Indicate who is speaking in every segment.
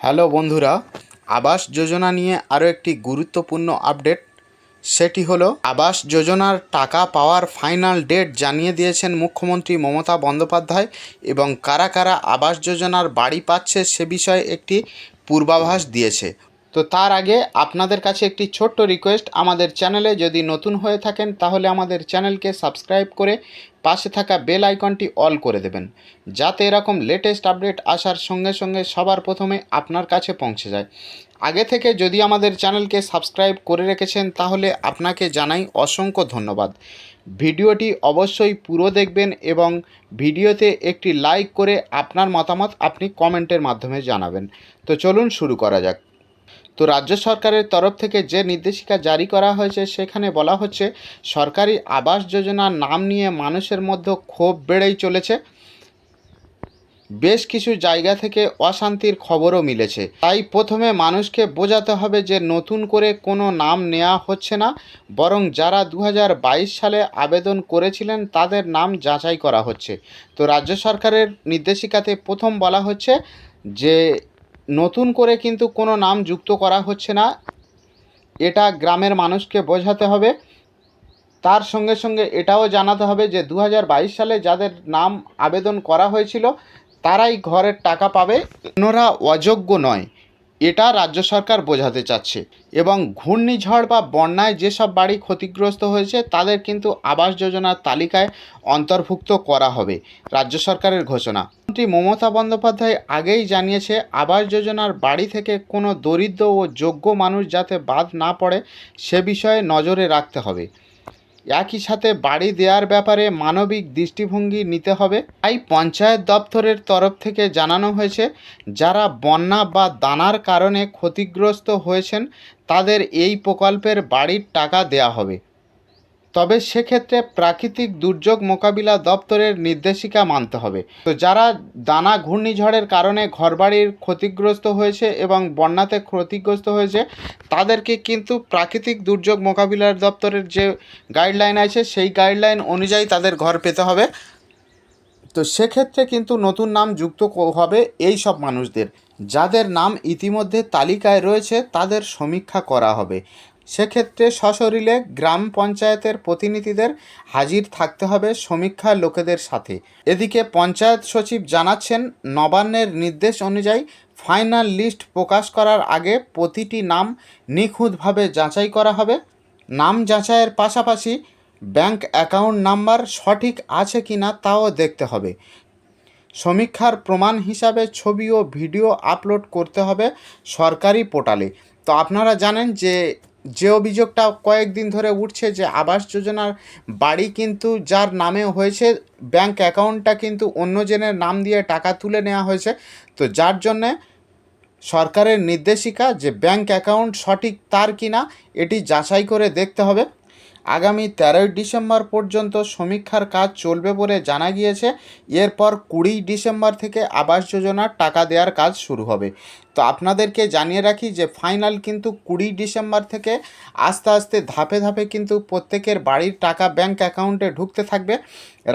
Speaker 1: Hello বন্ধুরা, আবাস যোজনা নিয়ে আরও একটি গুরুত্বপূর্ণ আপডেট। সেটি হলো, আবাস যোজনার টাকা পাওয়ার ফাইনাল ডেট জানিয়ে দিয়েছেন মুখ্যমন্ত্রী মমতা বন্দ্যোপাধ্যায় এবং কারা কারা আবাস যোজনার বাড়ি পাচ্ছে সে বিষয়ে একটি পূর্বাভাস দিয়েছে। তো তার আগে আপনাদের কাছে একটি ছোট্ট রিকোয়েস্ট আমাদের চ্যানেলে যদি নতুন হয়ে থাকেন তাহলে আমাদের চ্যানেলকে সাবস্ক্রাইব করে পাশে থাকা বেল আইকনটি অল করে দেবেন, যাতে এরকম লেটেস্ট আপডেট আসার সঙ্গে সঙ্গে সবার প্রথমে আপনার কাছে পৌঁছে যায়। আগে থেকে যদি আমাদের চ্যানেলকে সাবস্ক্রাইব করে রেখেছেন, তাহলে আপনাকে জানাই অসংখ্য ধন্যবাদ। ভিডিওটি অবশ্যই পুরো দেখবেন এবং ভিডিওতে একটি লাইক করে আপনার মতামত আপনি কমেন্টের মাধ্যমে জানাবেন। তো চলুন শুরু করা যাক। তো রাজ্য সরকারের তরফ থেকে যে নির্দেশিকা জারি করা হয়েছে, সেখানে বলা হচ্ছে, সরকারি আবাস যোজনার নাম নিয়ে মানুষের মধ্যে ক্ষোভ বেড়েই চলেছে। বেশ কিছু জায়গা থেকে অশান্তির খবরও মিলেছে। তাই প্রথমে মানুষকে বোঝাতে হবে যে নতুন করে কোনো নাম নেওয়া হচ্ছে না, বরং যারা দু হাজার বাইশ সালে আবেদন করেছিলেন, তাদের নাম যাচাই করা হচ্ছে। তো রাজ্য সরকারের নির্দেশিকাতে প্রথম বলা হচ্ছে যে নতুন করে কিন্তু কোনো নাম যুক্ত করা হচ্ছে না। এটা গ্রামের মানুষকে বোঝাতে হবে। তার সঙ্গে সঙ্গে এটাও জানাতে হবে যে দু হাজার বাইশ সালে যাদের নাম আবেদন করা হয়েছিল, তারাই ঘরের টাকা পাবে। অন্যরা অযোগ্য নয়, এটা রাজ্য সরকার বোঝাতে চাচ্ছে। এবং ঘূর্ণিঝড় বা বন্যায় যেসব বাড়ি ক্ষতিগ্রস্ত হয়েছে, তাদের কিন্তু আবাস যোজনার তালিকায় অন্তর্ভুক্ত করা হবে, রাজ্য সরকারের ঘোষণা। মন্ত্রী মমতা বন্দ্যোপাধ্যায় আগেই জানিয়েছে, আবাস যোজনার বাড়ি থেকে কোনো দরিদ্র ও যোগ্য মানুষ যাতে বাদ না পড়ে, সে বিষয়ে নজরে রাখতে হবে। একই সাথে বাড়ি দেওয়ার ব্যাপারে মানবিক দৃষ্টিভঙ্গি নিতে হবে। তাই পঞ্চায়েত দপ্তরের তরফ থেকে জানানো হয়েছে, যারা বন্যা বা দানার কারণে ক্ষতিগ্রস্ত হয়েছেন, তাদের এই প্রকল্পের বাড়ির টাকা দেয়া হবে। তবে সেক্ষেত্রে প্রাকৃতিক দুর্যোগ মোকাবিলা দপ্তরের নির্দেশিকা মানতে হবে। তো যারা দানা ঘূর্ণিঝড়ের কারণে ঘরবাড়ির ক্ষতিগ্রস্ত হয়েছে এবং বন্যাতে ক্ষতিগ্রস্ত হয়েছে, তাদেরকে কিন্তু প্রাকৃতিক দুর্যোগ মোকাবিলার দপ্তরের যে গাইডলাইন আছে, সেই গাইডলাইন অনুযায়ী তাদের ঘর পেতে হবে। তো সেক্ষেত্রে কিন্তু নতুন নাম যুক্ত হবে এই সব মানুষদের। যাদের নাম ইতিমধ্যে তালিকায় রয়েছে, তাদের সমীক্ষা করা হবে। সেক্ষেত্রে সশরীরে গ্রাম পঞ্চায়েতের প্রতিনিধিদের হাজির থাকতে হবে সমীক্ষা লোকেদের সাথে। এদিকে পঞ্চায়েত সচিব জানাচ্ছেন, নবান্নের নির্দেশ অনুযায়ী ফাইনাল লিস্ট প্রকাশ করার আগে প্রতিটি নাম নিখুঁতভাবে যাচাই করা হবে। নাম যাচাইয়ের পাশাপাশি ব্যাংক অ্যাকাউন্ট নাম্বার সঠিক আছে কি না তাও দেখতে হবে। সমীক্ষার প্রমাণ হিসাবে ছবি ও ভিডিও আপলোড করতে হবে সরকারি পোর্টালে। তো আপনারা জানেন যে যে অভিযোগটা কয়েকদিন ধরে উঠছে যে আবাস যোজনার বাড়ি কিন্তু যার নামে হয়েছে, ব্যাংক অ্যাকাউন্টটা কিন্তু অন্য জনের নাম দিয়ে টাকা তুলে নেওয়া হয়েছে। তো যার জন্যে সরকারের নির্দেশিকা যে ব্যাংক অ্যাকাউন্ট সঠিক তার কিনা, এটি যাচাই করে দেখতে হবে। আগামী তেরোই ডিসেম্বর পর্যন্ত সমীক্ষার কাজ চলবে বলে জানা গিয়েছে। এরপর কুড়ি ডিসেম্বর থেকে আবাস যোজনার টাকা দেওয়ার কাজ শুরু হবে। তো আপনাদেরকে জানিয়ে রাখি যে ফাইনাল কিন্তু কুড়ি ডিসেম্বর থেকে আস্তে আস্তে ধাপে ধাপে কিন্তু প্রত্যেকের বাড়ির টাকা ব্যাংক অ্যাকাউন্টে ঢুকতে থাকবে।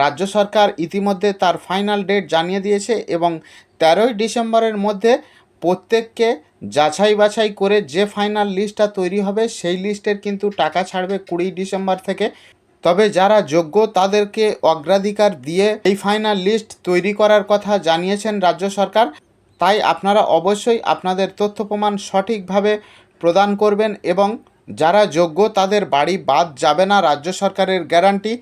Speaker 1: রাজ্য সরকার ইতিমধ্যে তার ফাইনাল ডেট জানিয়ে দিয়েছে এবং তেরোই ডিসেম্বরের মধ্যে প্রত্যেককে যাচাই বাছাই করে যে ফাইনাল লিস্টটা তৈরি হবে, সেই লিস্টের কিন্তু টাকা ছাড়বে কুড়ি ডিসেম্বর থেকে। তবে যারা যোগ্য তাদেরকে অগ্রাধিকার দিয়ে এই ফাইনাল লিস্ট তৈরি করার কথা জানিয়েছেন রাজ্য সরকার। তাই আপনারা অবশ্যই আপনাদের তথ্য প্রমাণ সঠিকভাবে প্রদান করবেন এবং যারা যোগ্য তাদের বাড়ি বাদ যাবে না, রাজ্য সরকারের গ্যারান্টি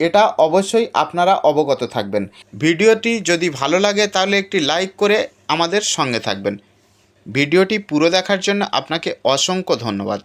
Speaker 1: এটা অবশ্যই আপনারা অবগত থাকবেন। ভিডিওটি যদি ভালো লাগে তাহলে একটি লাইক করে আমাদের সঙ্গে থাকবেন। ভিডিওটি পুরো দেখার জন্য আপনাকে অসংখ্য ধন্যবাদ।